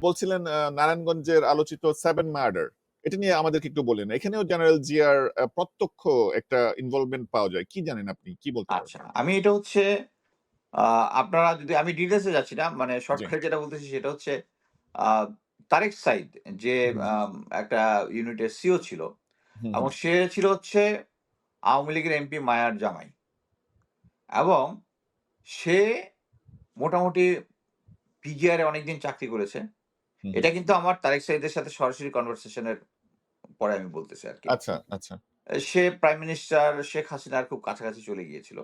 বলছিলেন নারায়ণগঞ্জের আলোচিত 'সেভেন মার্ডার' এটা নিয়ে আমাদেরকে একটু বললেন। এখানেও জেনারেল জিয়ার প্রত্যক্ষ একটা ইনভলভমেন্ট পাওয়া যায়। কি জানেন আপনি? কি বলতে আচ্ছা, আমি এটা হচ্ছে আপনারা যদি আমি ডিটেইলস এ যাচ্ছি না। মানে। শর্টকাটে যেটা বলতেছি সেটা হচ্ছে তারেক সাইদ যে একটা ইউনিটের সিও ছিল এবং সে ছিল হচ্ছে আওয়ামী লীগের এমপি মায়ার জামাই। এবং সে মোটামুটি পিজিআর এ অনেকদিন চাকরি করেছে। এটা কিন্তু আমার তারেক সাইদের সাথে সরাসরি কনভারসেশন এর পরে আমি বলতেছি আরকি। আচ্ছা, আচ্ছা। সে প্রাইম মিনিস্টার শেখ হাসিনার খুব কাছাকাছি চলে গিয়েছিল।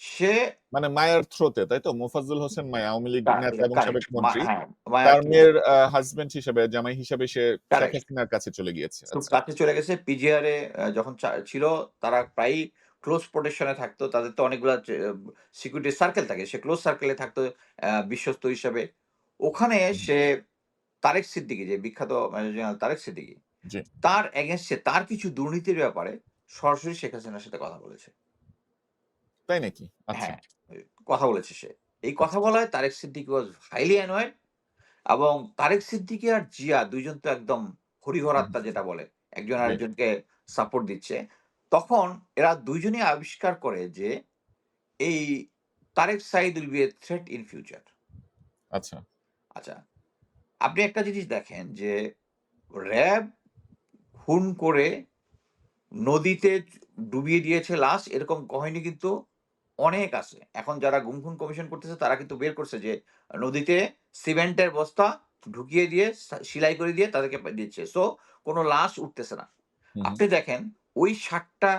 সে মানে মায়ার থ্রোতে, তাই তো? মোফাজ্জল হোসেন মায়া আওয়ামী লীগ নেতা এবং সাবেক মন্ত্রী। হ্যাঁ, তার মেয়ের আ হাসব্যান্ড হিসেবে, জামাই হিসেবে সে শেখ হাসিনার কাছে চলে গিয়েছে। আচ্ছা। কাছে চলে গেছে। পিজিআর এ যখন ছিল তারা প্রায়ই ক্লোজ প্রোটেকশন থাকতো। তাদের তো অনেকগুলা সিকিউরিটি সার্কেল থাকে। সে ক্লোজ সার্কেল থাকতো বিশ্বস্ত হিসাবে। ওখানে সে তারেক সিদ্দিকী যে বিখ্যাত মেজর জেনারেল তারেক সিদ্দিকী, তার এগেইনস্ট এ তার কিছু দুর্নীতির ব্যাপারে সরাসরি শেখ হাসিনার সাথে কথা বলেছে। তাই নাকি? আচ্ছা। হ্যাঁ, কথা বলেছে সে। এই কথা আচ্ছা। বলায় Tarek Siddiqui was highly annoyed এবং তারেক সিদ্দিকী আর জিয়া দুইজন তো একদম হরিহর আত্মা যেটা বলে। একজন আরেকজনকে সাপোর্ট দিচ্ছে। তখন এরা দুইজনই আবিষ্কার করে যে এই Tarek Sayeed will be a threat in future. আচ্ছা। আচ্ছা। আপনি একটা জিনিস দেখেন যে র‍্যাব খুন করে নদীতে ডুবিয়ে দিয়েছে লাশ এরকম কাহিনী কিন্তু অনেক আছে। এখন যারা গুম খুন কমিশন করতেছে তারা কিন্তু বের করছে যে নদীতে সিমেন্টের বস্তা ঢুকিয়ে দিয়ে সিলাই করে দিয়ে তাদেরকে দিচ্ছে। সো কোনো লাশ উঠতেছে না। আপনি দেখেন ওই ৭ টা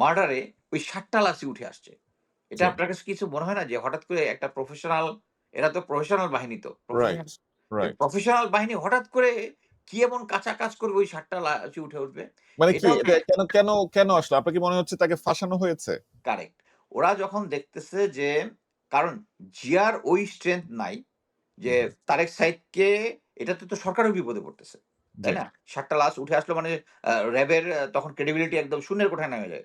মার্ডারে ওই ৭ টা লাশই উঠে আসছে। এটা আপনার কাছে কিছু মনে হয় না যে হঠাৎ করে একটা প্রফেশনাল এরা তো প্রফেশনাল বাহিনী তো। প্রফেশনাল বাহিনী হঠাৎ করে কি এমন কাঁচা কাজ করবে ওই ৭ টা লাশই উঠে উঠবে? মানে কি এটা কেন কেন কেন আসলো? আপনার কি মনে হচ্ছে তাকে ফাঁসানো হয়েছে? কারেক্ট। ওরা যখন দেখতেছে যে কারণ জিয়ার ওই স্ট্রেংথ নাই যে। তারেক সাইদকে এটাতে তো সরকারও বিপদে পড়তেছে। তাই না? ৭ টা লাশ উঠে আসলো মানে র‍্যাবের তখন ক্রেডিবিলিটি একদম শূন্যের কোঠায় নেমে যায়।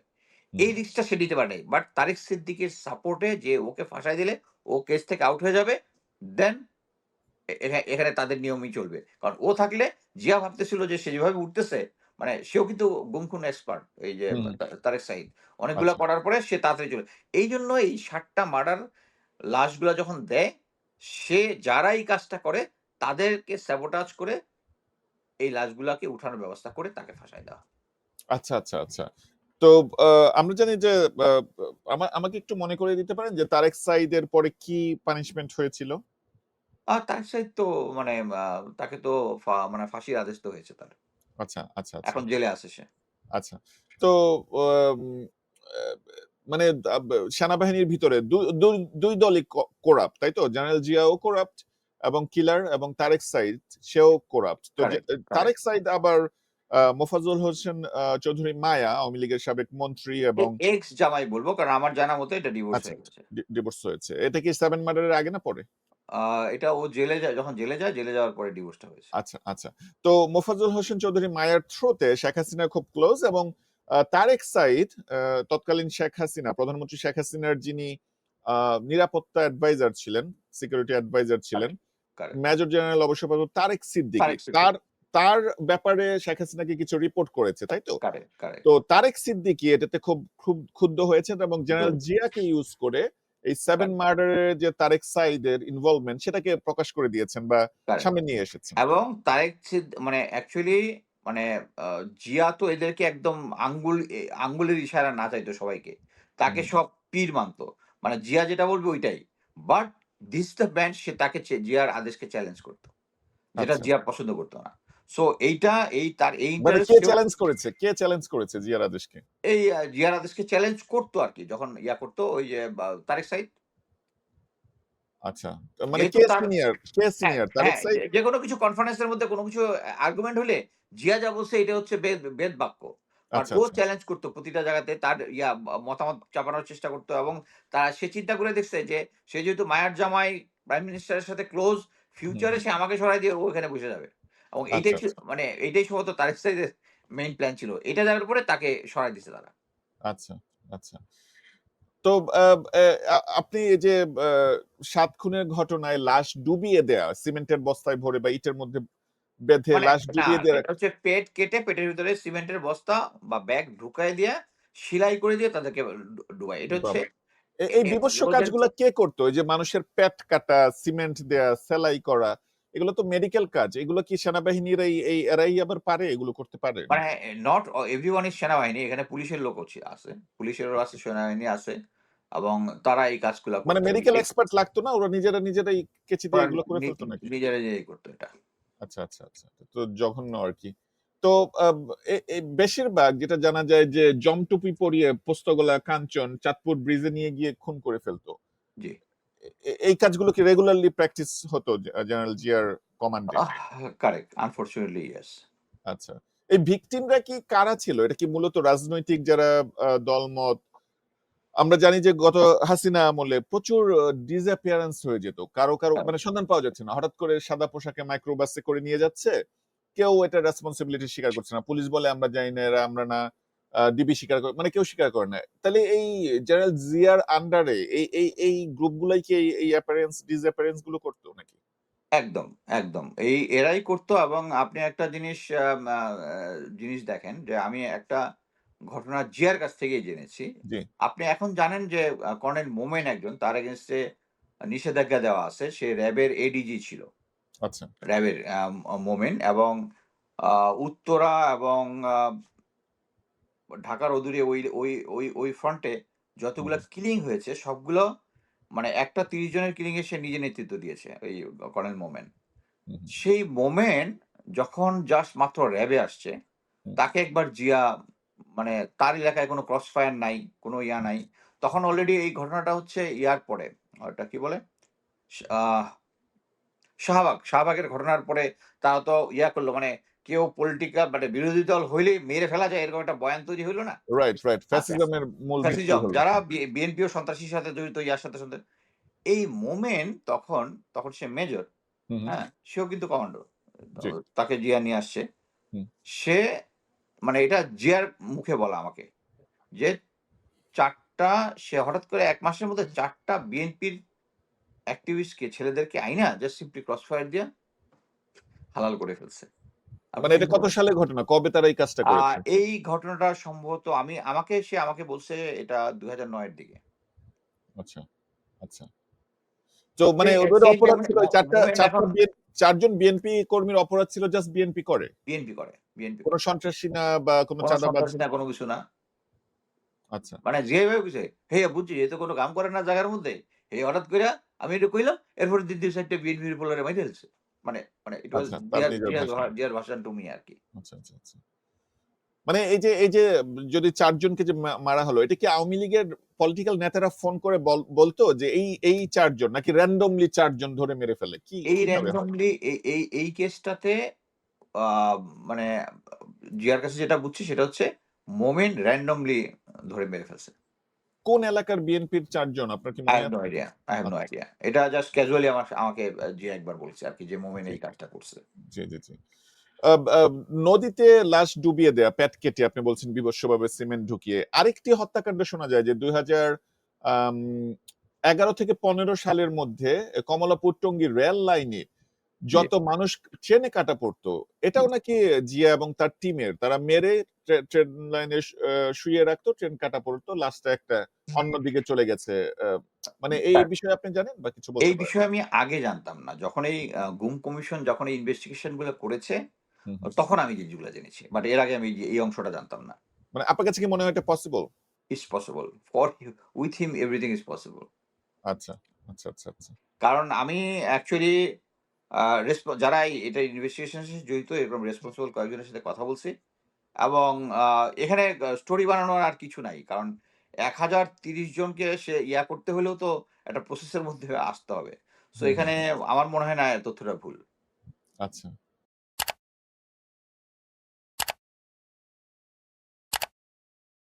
এই। রিস্কটা সে নিতে পারে। বাট তারেক সিদ্দিকীর সাপোর্টে যে ওকে ফাঁসায় দিলে ও কেস থেকে আউট হয়ে যাবে। দেন এখানে তাদের নিয়মই চলবে। কারণ ও থাকলে জিয়া ভাবতেছিল যে সে যেভাবে উঠতেছে মানে সেও কিন্তু গুম খুন এক্সপার্ট। এই যে তারেক সাইদ। অনেকগুলা আচ্ছা। করার পরে সে তাড়াতাড়ি চলে এই ৭ টা মার্ডার লাশগুলা যখন দেয়, সে যারা এই কাজটা করে তাদেরকে স্যাবোটাজ করে এই লাশগুলাকে উঠানোর ব্যবস্থা করে তাকে ফাঁসায় দেওয়া। আচ্ছা, আচ্ছা, আচ্ছা। তো আমরা জানি যে আমাকে একটু মনে করিয়ে দিতে পারেন যে তারেক সাইদের পরে কি পানিশমেন্ট হয়েছিল? আ তারেক সাইদ তো মানে তাকে তো ফা মানে ফাঁসির আদেশ তো হয়েছে তার। আচ্ছা, আচ্ছা, আচ্ছা। এখন জেলে আছে সে। আচ্ছা। তো আম আ মানে আব সেনাবাহিনীর ভিতরে দু দু ২ দলই করাপ্ট, তাই তো? জেনারেল জিয়াও করাপ্ট এবং কিলার এবং তারেক সাইদ সেও করাপ্ট। তো যে কারেক্ট, কারেক্ট। তারেক সাইদ আবার আ মোফাজ্জল হোসেন আ চৌধুরী মায়া আওয়ামী লীগের সাবেক মন্ত্রী এবং এক্স জামাই বলব কারণ আমার জানা মতে এটা ডিভোর্স আচ্ছা, হয়ে গেছে। ডিভোর্স হয়েছে। এটা কি 'সেভেন মার্ডারের আগে না পরে? আ এটা ও জেলে যায় যখন জেলে যায়, জেলে যাওয়ার পরে ডিভোর্সটা হয়েছে। আচ্ছা, আচ্ছা। তো মোফাজ্জল হোসেন চৌধুরী মায়ার থ্রুতে শেখ হাসিনা খুব ক্লোজ এবং আ তারেক সাইদ আ তৎকালীন শেখ হাসিনা, প্রধানমন্ত্রী শেখ হাসিনার যিনি আ নিরাপত্তা অ্যাডভাইজার ছিলেন, সিকিউরিটি অ্যাডভাইজার ছিলেন, কারেক্ট, কারেক্ট। মেজর জেনারেল অবসরপ্রাপ্ত তারেক সিদ্দিকী। তার তার ব্যাপারে শেখ হাসিনাকে কিছু রিপোর্ট করেছে, তাই তো? Correct, correct. তো তারেক সিদ্দিকী এটাতে খুব খুব ক্ষুব্ধ হয়েছেন এবং জেনারেল জিয়াকে ইউজ করে এই 'সেভেন কারেক্ট। মার্ডার' এর যে তারেক সাইদের ইনভলভমেন্ট সেটাকে প্রকাশ করে দিয়েছেন বা সামনে নিয়ে এসেছেন। এবং তারেক মানে অ্যাকচুয়ালি মানে জিয়া তো এদেরকে একদম আঙ্গুল আঙ্গুলের ইশারা না চাইতো সবাইকে। তাকে সব পীর মানতো মানে জিয়া যেটা বলবে ওইটাই। বাট দিস দ্য ব্যান্ড সে তাকে জিয়ার আদেশকে চ্যালেঞ্জ করত। যেটা আচ্ছা। জিয়া পছন্দ করতো না। সো এইটা এই তার এই মানে কে চ্যালেঞ্জ করেছে? কে চ্যালেঞ্জ করেছে জিয়ার আদেশকে? এই জিয়ার আদেশকে চ্যালেঞ্জ করত আরকি। যখন ইয়া করত ওই যে তারেক সাইদ। আচ্ছা। মানে কে সিনিয়র? কে হ্যাঁ, সিনিয়র? তারেক হ্যাঁ, সাইদ? যে যেকোনো কিছু কনফারেন্স এর মধ্যে কোন কিছু আর্গুমেন্ট হইলে জিয়া যা বলছে এটা হচ্ছে বেদ বেদ বাক্য। বাট আচ্ছা, ও। চ্যালেঞ্জ করত প্রতিটা জায়গাতে তার ইয়া মতামত চাপানোর চেষ্টা করত এবং তা সে চিন্তা করে দেখছে যে সে যেহেতু মায়ার জামাই প্রাইম মিনিস্টারের সাথে ক্লোজ, ফিউচারে সে আমাকে সরায় দিয়ে ও এখানে বসে যাবে। এবং আচ্ছা, এইটাই ছিল আচ্ছা। মানে এইটাই সম্ভবত সাইদের মেইন প্ল্যান ছিল। এটা জানার পরে তাকে সরায় দিছে তারা। আচ্ছা, আচ্ছা। তো আপনি এই যে ৭ খুনের ঘটনায় লাশ ডুবিয়ে দেয়া, সিমেন্টের বস্তায় ভরে বা ইটের মধ্যে বেঁধে মানে লাশ ডুবিয়ে দেয়া হচ্ছে পেট কেটে পেটের ভিতরে সিমেন্টের বস্তা বা ব্যাগ ঢুকায় দিয়ে সেলাই করে দিয়ে তাদেরকে ডুবায়। এটা হচ্ছে এই বিভৎস ওদের কে করতো? যে মানুষের পেট কাটা, সিমেন্ট দেয়া, সেলাই করা, এগুলো তো মেডিকেল কাজ। এগুলো কি সেনাবাহিনীর এই এই এরাই আবার পারে? এগুলো করতে পারে মানে? নট এভরিওয়ান ইস সেনাবাহিনী। এখানে পুলিশের লোকও ছি আছে। পুলিশেরও আছে, সেনাবাহিনী আছে এবং তারা এই কাজগুলা মানে মেডিকেল এক্সপার্ট লাগতো না? ওরা নিজেরা নিজেরাই কেচি দিয়ে এগুলো করে ফেলতো নাকি? নিজেরা, নিজেরাই করতো এটা। আচ্ছা, আচ্ছা, আচ্ছা। তো জঘন্য আরকি। তো আব এ এ বেশিরভাগ যেটা জানা যায় যে জমটুপি পরিয়ে পোস্তগোলা, কাঞ্চন, চাঁদপুর ব্রিজে নিয়ে গিয়ে খুন করে ফেলতো। জি। এই কাজগুলো কি রেগুলারলি প্র্যাকটিস হতো জেনারেল জিয়ার কমান্ডে? কারেক্ট। Unfortunately yes. আচ্ছা। এই ভিকটিমরা কি কারা ছিল? এটা কি মূলত রাজনৈতিক যারা দলমত? আমরা জানি যে গত হাসিনা আমলে প্রচুর ডিসঅ্যাপিয়ারেন্স হয়ে যেত। কারও, কারও হ্যাঁ। মানে সন্ধান পাওয়া যাচ্ছে না। হঠাৎ করে সাদা পোশাকে মাইক্রোবাসে করে নিয়ে যাচ্ছে। কেউ এটা রেসপন্সিবিলিটি স্বীকার করছে না। পুলিশ বলে আমরা জানি না, এরা আমরা না। ডিবি স্বীকার করে মানে কেউ স্বীকার করে না। তাহলে এই জেনারেল জিয়ার আন্ডারে এই এই এই গ্রুপগুলাই কি এই অ্যাপিয়ারেন্স ডিসঅ্যাপিয়ারেন্সগুলো করতো নাকি? একদম, একদম। এই এরাই করতো এবং আপনি একটা জিনিস জিনিস দেখেন যে আমি একটা ঘটনা জিয়ার কাছ থেকেই জেনেছি। আপনি এখন জানেন যে কর্নেল মোমেন একজন তার এগেইনস্ট এ নিষেধাজ্ঞা দেওয়া আছে। সে র‍্যাবের এডিজি ছিল। আচ্ছা। র‍্যাবের মোমেন এবং উত্তরা এবং ঢাকার অদূরে ওই ওই ওই ওই ফ্রন্টে যতগুলা। কিলিং হয়েছে সবগুলো মানে একটা ৩০ জনের কিলিং এ সে নিজে নেতৃত্ব দিয়েছে এই কর্নেল মোমেন। সেই মোমেন যখন জাস্ট মাত্র র‍্যাবে আসছে, তাকে একবার জিয়া মানে তার এলাকায় কোনো ক্রস ফায়ার নাই, কোনো ইয়া নাই। তখন অলরেডি এই ঘটনাটা হচ্ছে ইয়ার পরে, ওটা কি বলে? শাহবাগ, শাহবাগের ঘটনার পরে তারা তো ইয়া করল মানে কেউ পলিটিক্যাল মানে বিরোধী দল হইলে মেরে ফেলা যায় এরকম একটা বয়ান তৈরি হইল না? Right, right. ফ্যাসিজমের মূল। যারা বিএনপি ও সন্ত্রাসীর সাথে জড়িত ইয়ার সাথে, সাথে এই মোমেন তখন, তখন সে মেজর। হ্যাঁ? সেও কিন্তু কমান্ডো। তাকে জিয়া নিয়ে আসছে। সে মানে এটা জিয়ার মুখে বলা আমাকে। যে চারটা সে হঠাৎ করে এক মাসের মধ্যে ৪ টা বিএনপির অ্যাক্টিভিস্টকে ছেলেদেরকে আইনা জাস্ট সিম্পলি ক্রস ফায়ার দিয়া হালাল করে ফেলছে। মানে এটা কত। সালের ঘটনা? কবে তারা এই কাজটা করেছে? এই ঘটনাটা সম্ভবত আমি আমাকে সে আমাকে বলছে এটা ২০০৯ এর দিকে। আচ্ছা, আচ্ছা। তো মানে ওদের অপরাধ ছিল ওই ৪ টা মোমেন ৪ টা এখন বিএন ৪ জন বিএনপি কর্মীর অপরাধ ছিল জাস্ট বিএনপি করে? বিএনপি করে, বিএনপি কোনো সন্ত্রাসী না বা কোনো চাঁদাবাজ? না, কোন কিছু না। আচ্ছা। মানে জিয়া এভাবে কইছে, "হেই বুঝছি এ তো কোন কাম করে না জায়গার মধ্যে। এই হঠাৎ কইরা আমি এটা কইলাম, এরপর ৩ ৪ টা বিএনপির পোলারে মাইরা ফেলছে।" মানে মানে it was version to me আরকি। আচ্ছা, আচ্ছা, আচ্ছা। মানে এই যে এই যে যদি ৪ জনকে যে মারা হলো, এটা কি আওয়ামী লীগের পলিটিক্যাল নেতারা ফোন করে বলতো যে এই এই ৪ জন নাকি র‍্যান্ডমলি ৪ জন ধরে মেরে ফেলে? কি এই র‍্যান্ডমলি এই এই কেসটাতে মানে জিয়ার কাছে যেটা বুঝছি সেটা হচ্ছে মোমেন র‍্যান্ডমলি ধরে মেরে ফেলছে। কোন এলাকার বিএনপির ৪ জন আপনার কি মনে idea, I have no আচ্ছা। idea. এটা জাস্ট ক্যাজুয়ালি আমার আমাকে জিয়া একবার বলছে আরকি যে মোমেন এই কাজটা করছে। জি, জি, জি। নদীতে লাশ ডুবিয়ে দেয়া, পেট কেটে আপনি বলছেন বিভৎসভাবে সিমেন্ট ঢুকিয়ে। আরেকটি হত্যাকাণ্ড শোনা যায় যে ২০০০ আম ১১ থেকে ১৫ সালের মধ্যে কমলাপুর টঙ্গী রেল লাইনে জি। যত মানুষ ট্রেনে কাটা পড়তো, এটাও নাকি জিয়া এবং তার টিমের তারা মেরে ট্রেন লাইনে শুয়ে রাখতো, ট্রেন কাটা পড়তো, লাশটা একটা অন্যদিকে চলে গেছে। মানে এই হ্যাঁ। বিষয়ে আপনি জানেন বা কিছু এই বিষয়ে আমি আগে জানতাম না। যখন এই গুম কমিশন যখন এই ইনভেস্টিগেশনগুলো করেছে। তখন আমি জিনিসগুলা জেনেছি। বাট এর আগে আমি এই অংশটা জানতাম না। মানে আপনার কাছে কি মনে হয় এটা possible? It's possible. For with him everything is possible. আচ্ছা, আচ্ছা, আচ্ছা, আচ্ছা। কারণ আমি অ্যাকচুয়ালি যারা এটা ইনভেস্টিগেশন সাথে জড়িত এরকম রেসপন্সিবল কয়েকজনের সাথে কথা বলছি। এবং এখানে স্টোরি বানানোর আর কিছু নাই। কারণ ১০৩০ জনকে সে ইয়া করতে হলেও তো একটা প্রসেসের মধ্যে আসতে হবে। সো এখানে আমার মনে হয় না তথ্যটা ভুল। আচ্ছা।